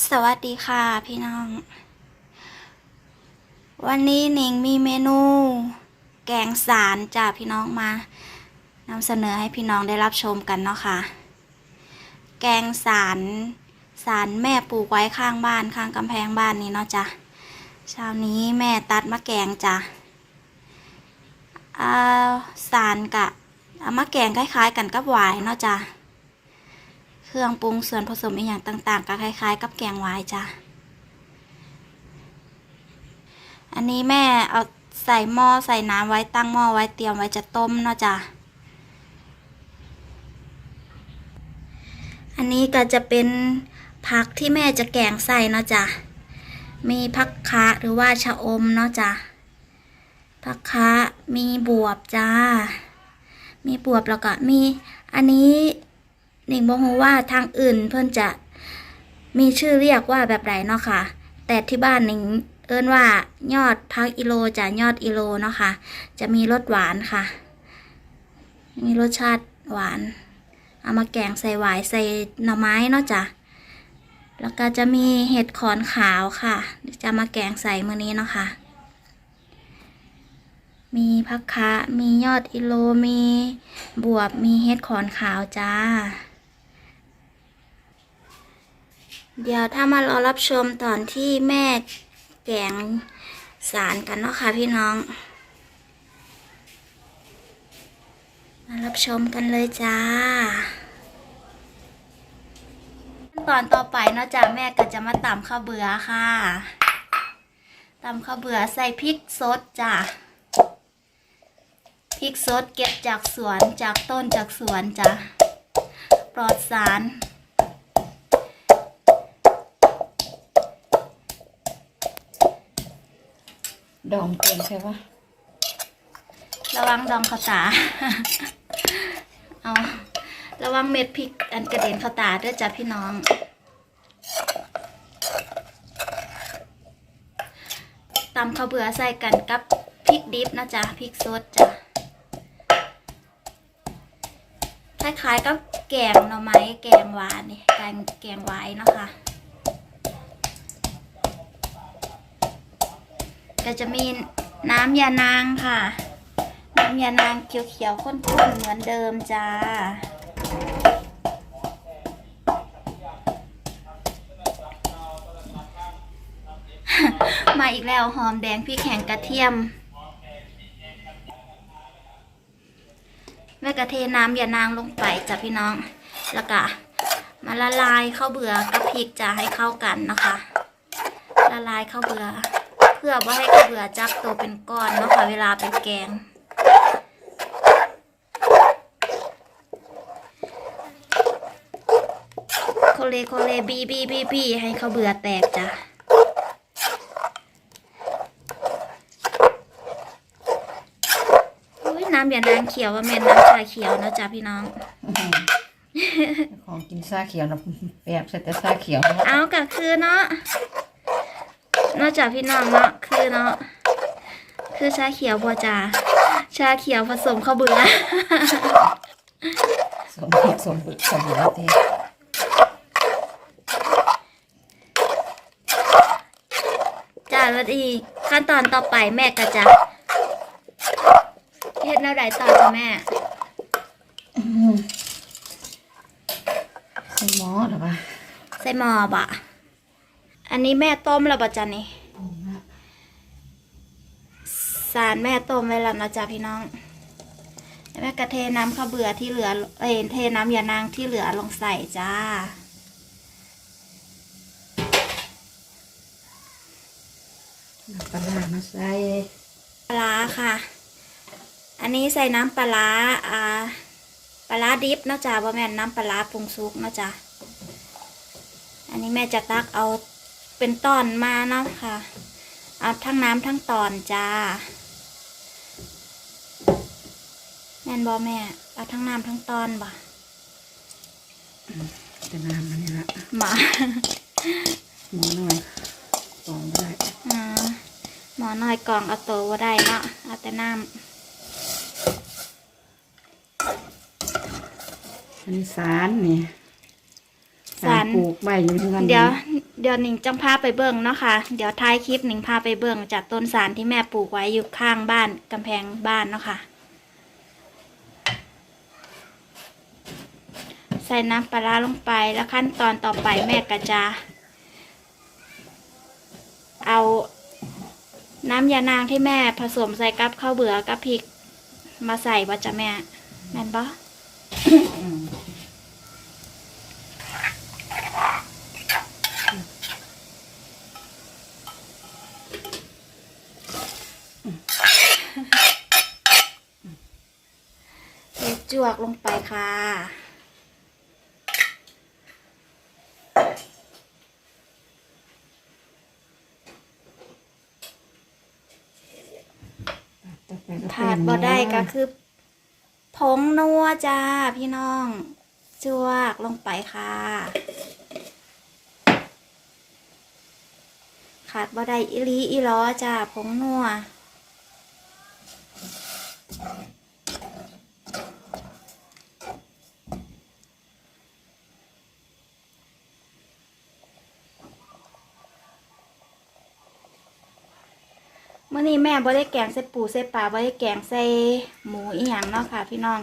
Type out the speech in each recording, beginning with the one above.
สวัสดีค่ะพี่น้อง วันนี้หนิงมีเมนู แกงสารจ้าพี่น้องมานำเสนอให้พี่น้องได้รับชมกันเนาะค่ะ แกงสารสารแม่ปลูกไว้ข้างบ้านข้างกำแพงบ้านนี้เนาะจ้ะเช้านี้แม่ตัดมะแกงจ้ะอาสารกะเอามะแกงคล้ายๆ กันกับหวายเนาะจ้ะ เครื่องปรุงส่วนผสมอีกอย่างต่างๆ ก็คล้าย ๆ กับแกงวายจ้ะ อันนี้แม่เอาใส่หม้อใส่น้ำไว้ตั้งหม้อไว้เตรียมไว้จะต้มเนาะจ้ะ อันนี้ก็จะเป็นผักที่แม่จะแกงใส่เนาะจ้ะ มีผักคะหรือว่าชะอมเนาะจ้ะผักคะมีบวบจ้า มีบวบแล้วก็มีอันนี้ หนิงบอกว่าทางอื่นเพื่อนจะมีชื่อเรียกว่าแบบไหนเนาะค่ะ แต่ที่บ้านหนิงเอิ้นว่ายอดพักอิโลจะยอดอิโลเนาะค่ะ จะมีรสหวานค่ะ มีรสชาติหวาน เอามาแกงใส่หวายใส่หน่อไม้เนาะจ้ะแล้วก็จะมีเห็ดขอนขาวค่ะ จะมาแกงใส่มื้อนี้เนาะค่ะ มีพักคะ มียอดอิโล มีบวบ มีเห็ดขอนขาวจ้า เดี๋ยวถ้ามารอรับชมตอนที่แม่แกงสารกันเนาะค่ะพี่น้อง มารับชมกันเลยจ้าตอนต่อไปเนาะจ้าแม่ก็จะมาตำข้าวเบื่อค่ะตำข้าวเบื่อใส่พริกสดจ้าพริกสดเก็บจากสวนจากต้นจากสวนจ้ะปลอดสาร ดองเกินใช่ปะระวังดองข้าวตาเอาระวังเม็ดพริกอันกระเด็นข้าวตาด้วยจ้ะพี่น้อง ตำข้าวเบื่อใส่กันกับพริกดิบนะจ๊ะพริกสดจ้ะคล้ายๆกับแกงหน่อไม้แกงหวานนี่แกงแกงหวายเนะคะ ก็จะมีน้ำยานางค่ะ น้ำยานางเขียวๆข้นๆเหมือนเดิมจ้า มาอีกแล้วหอมแดงพริกแห้งกระเทียมแม่กระเทน้ำยานางลงไปจ้ะพี่น้อง แล้วก็มาละลายข้าวเบื่อกับพริกจะให้เข้ากันนะคะ ละลายข้าวเบื่อ พื่อว่าให้ข้าวเบื่อจับตัวเป็นก้อนเนาะค่ะเวลาเป็นแกง โคเลโคเลบีบีบีบีให้ข้าวเบื่อแตกจ้ะอุ้ยน้ำอย่านางเขียวว่าแม่นน้ำชาเขียวเนาะจ้ะพี่น้องของกินซาเขียวนะแบบใส่แต่ซาเขียว เอากะคือเนาะเนอกจากพี่น้องเนาะคือเนาะคือชาเขียวบัวจ่าชาเขียวผสมข้าวเบื่อสมผิดสมบึกสมเหลือเทจ้าแล้วอีกขั้นตอนต่อไปแม่ก็จะเฮ็ดแนวใดต่อจ้ะแม่ใส่หม้อหรอปะใส่หม้อบะ อันนี้แม่ต้มแล้วบะจ้ะนี่สารแม่ต้มไว้แล้วนะจ๊ะพี่น้องแล้วแม่ก็เทน้ำข้าวเบื่อที่เหลือเอ้ยเทน้ำยานางที่เหลือลงใส่จ้า ปลาร้ามาใส่ปลาร้าค่ะ อันนี้ใส่น้ำปลาร้าอ่าปลาร้าดิบเนาะจ๊ะบ่แม่นน้ำปลาร้าปรุงซุกเนาะจ๊ะอันนี้แม่จะตักเอา เป็นตอนมาเนาะค่ะ เอาทั้งน้ำทั้งตอนจ้า แม่นบ่แม่ เอาทั้งน้ำทั้งตอนบ่แต่น้ำมันนี่ละหมาหม้อหน่อยตองได้อ่าหมอน้อยกล่องเอาโตว่าได้เนาะเอาแต่น้อันนี้สารนี่ำสารปลูกใบอยู่ที่กันเดี๋ยว เดี๋ยวหนิงจังพาไปเบิ่งเนาะค่ะ เดี๋ยวท้ายคลิปหนิงพาไปเบิ่งจากต้นสารที่แม่ปลูกไว้อยู่ข้างบ้านกำแพงบ้านเนาะค่ะ ใส่น้ำปลาร้าลงไปแล้วขั้นตอนต่อไปแม่ก็จะเอาน้ำยานางที่แม่ผสมใส่กับข้าวเบื่อกับพริก มาใส่บ่จ้ะแม่แม่นบ่ อืมเทจวกลงไปค่ะต่อไปก็ขาดบ่ได้ก็คือผงนัวจ้าพี่น้องจวกลงไปค่ะ ขาดบ่ได้อีหลีอีล้อจ้าผงนัว มื่อนี้แม่บ่ได้แกงใส่ปูใส่ปลาบ่ได้แกงใส่หมูอีหยังเนาะค่ะ พี่น้อง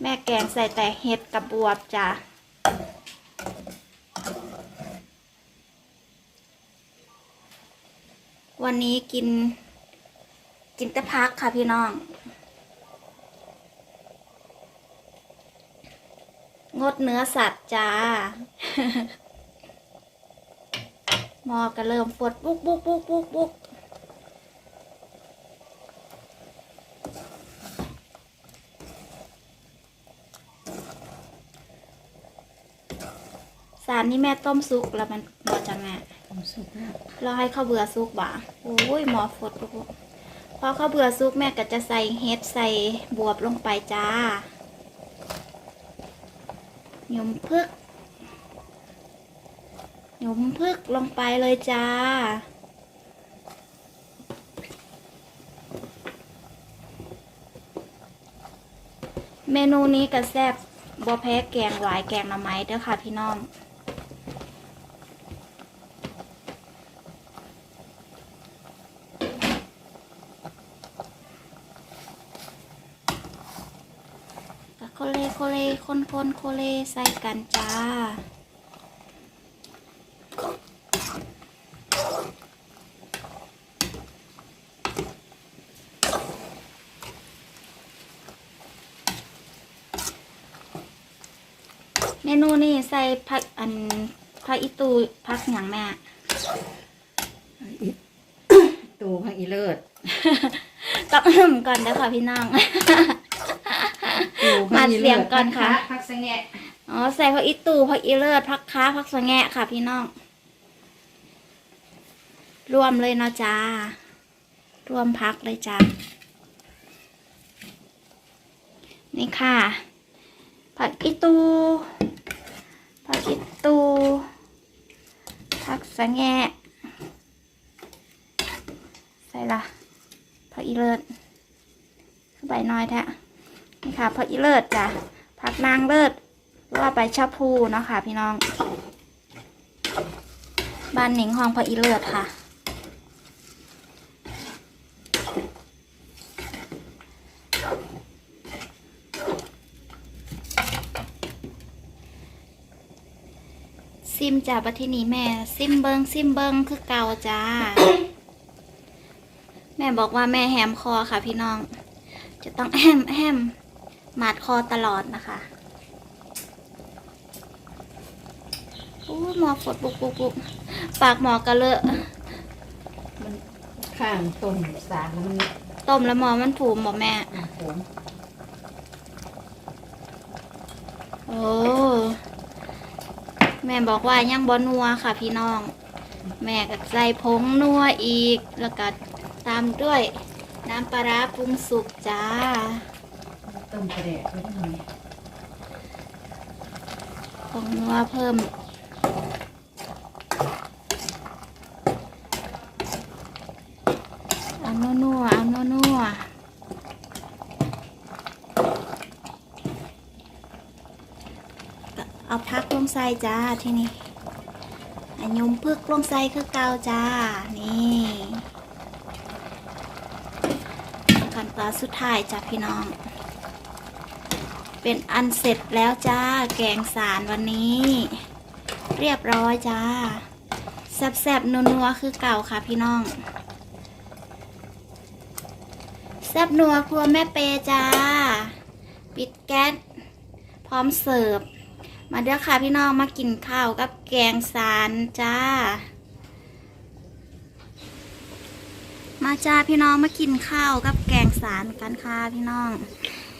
แม่แกงใส่แต่เห็ดกับบวบจ้ะวันนี้กิน กินแต่พักค่ะพี่น้อง งดเนื้อสัตว์จ้าหมอก็เริ่มปวดบุกบุกบุกบุกบุก สารนี่แม่ต้มซุกแล้วมันบอจะแม่ความสุขแล้วเราให้ข้าวเบื่อซุกบ่าโอ้ยหมอฟดปุ๊บพอข้าวเบื่อซุกแม่ก็จะใส่เฮ็ดใส่บวบลงไปจ้าหยุมพึกหยุมพึกลงไปเลยจ้า เมนูนี้ก็แซ่บบ่แพ้แกงหวายแกงหน่อไม้เด้อค่ะพี่น้อง ก็โคเลโคเลคนคนโคเลใส่กันจ้า เมนูนี้ใส่ผักอันผักอีตูผักหยังแม่ ตูพักอีเลิศ ต้องอื้มก่อนเด้อค่ะพี่น้อง ตูพัมาเสียงก่อนค่ะ พักสะแงะอ๋อใส่ผักอีตูผักอีเลิศผักค้าผักสะแงะค่ะพี่น้อง รวมเลยเนาะจ้า รวมพักเลยจ้า นี่ค่ะ ผักอีตูผักอีตูผักสะแงะ ใส่ละผักอีเลิศคือใบน้อยแท้ นี่ค่ะผักอีเลิศจ้ะผักนางเลิศหรือว่าใบชะพูเนาะค่ะ พี่น้องบ้านหนิงห้องพระอีเลือดค่ะซิมจ้าบัดที่นี้แม่ ซิมเบิงซิมเบิงคือเก่าจ้า แม่บอกว่าแม่แฮมคอค่ะพี่น้อง จะต้องแฮมแฮม มาดคอตลอดนะคะอู้หมอฝดปุกปุกปุกปากหมอกระเลอะมันข้างต้นสารมันต้มแล้วหมอมันผูมบอกแม่ผมโอ้แม่บอกว่ายังบอนัวค่ะ พี่น้อง แม่ก็ใส่ผงนัวอีก แล้วก็ตามด้วยน้ำปลาร้าปรุงสุกจ้า ต้มกระเดะไว้หน่อยผงนัวเพิ่ม เอานัวๆเอานัวๆเอาพักลงใส่จ้าที่นี่อันยุมพึกลงใส่คือเกาจ้า นี่ขั้นตอนสุดท้ายจ้าพี่น้อง เป็นอันเสร็จแล้วจ้า แกงสารวันนี้ เรียบร้อยจ้า แซ่บๆนัวๆคือเก่าค่ะพี่น้อง แซ่บนัวครัวแม่เปจ้า ปิดแก๊สพร้อมเสิร์ฟ มาเด้อค่ะพี่น้องมากินข้าวกับแกงสารจ้า มาจ้าพี่น้องมากินข้าวกับแกงสารกันค่ะพี่น้อง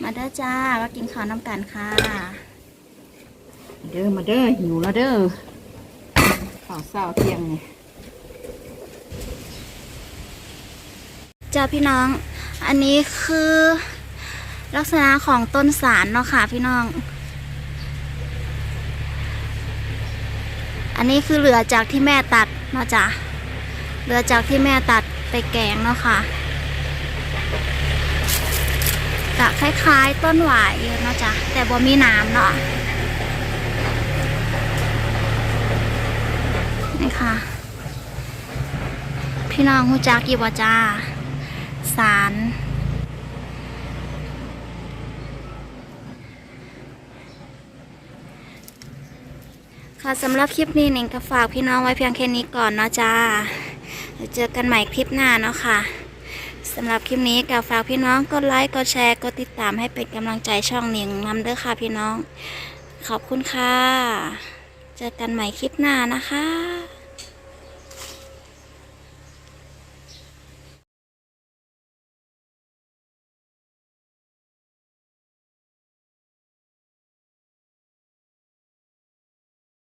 มาเด้อจ้ามากินข้าวน้ำกันค่ะ เด้อมาเด้อหิวแล้วเด้อข้าวเช้าเที่ยงนี่จ้าพี่น้อง อันนี้คือลักษณะของต้นสารเนาะค่ะพี่น้อง อันนี้คือเหลือจากที่แม่ตัดเนาะจ้ะเหลือจากที่แม่ตัดไปแกงเนาะค่ะ จะคล้ายๆ ต้นหวายเนาะจ้ะแต่บ่มีน้ำเนาะนี่ค่ะ พี่น้องหูจักอยู่บ่จ้า สารค่ะสำหรับคลิปนี้หนิงก็ฝากพี่น้องไว้เพียงแค่นี้ก่อนเนาะจ้าเดี๋ยวเจอกันใหม่คลิปหน้าเนาะค่ะ สำหรับคลิปนี้ก็ฝากพี่น้องกดไลค์กดแชร์กดติดตามให้เป็นกำลังใจช่องหนิงนำเด้อค่ะพี่น้อง ขอบคุณค่ะ เจอกันใหม่คลิปหน้านะคะ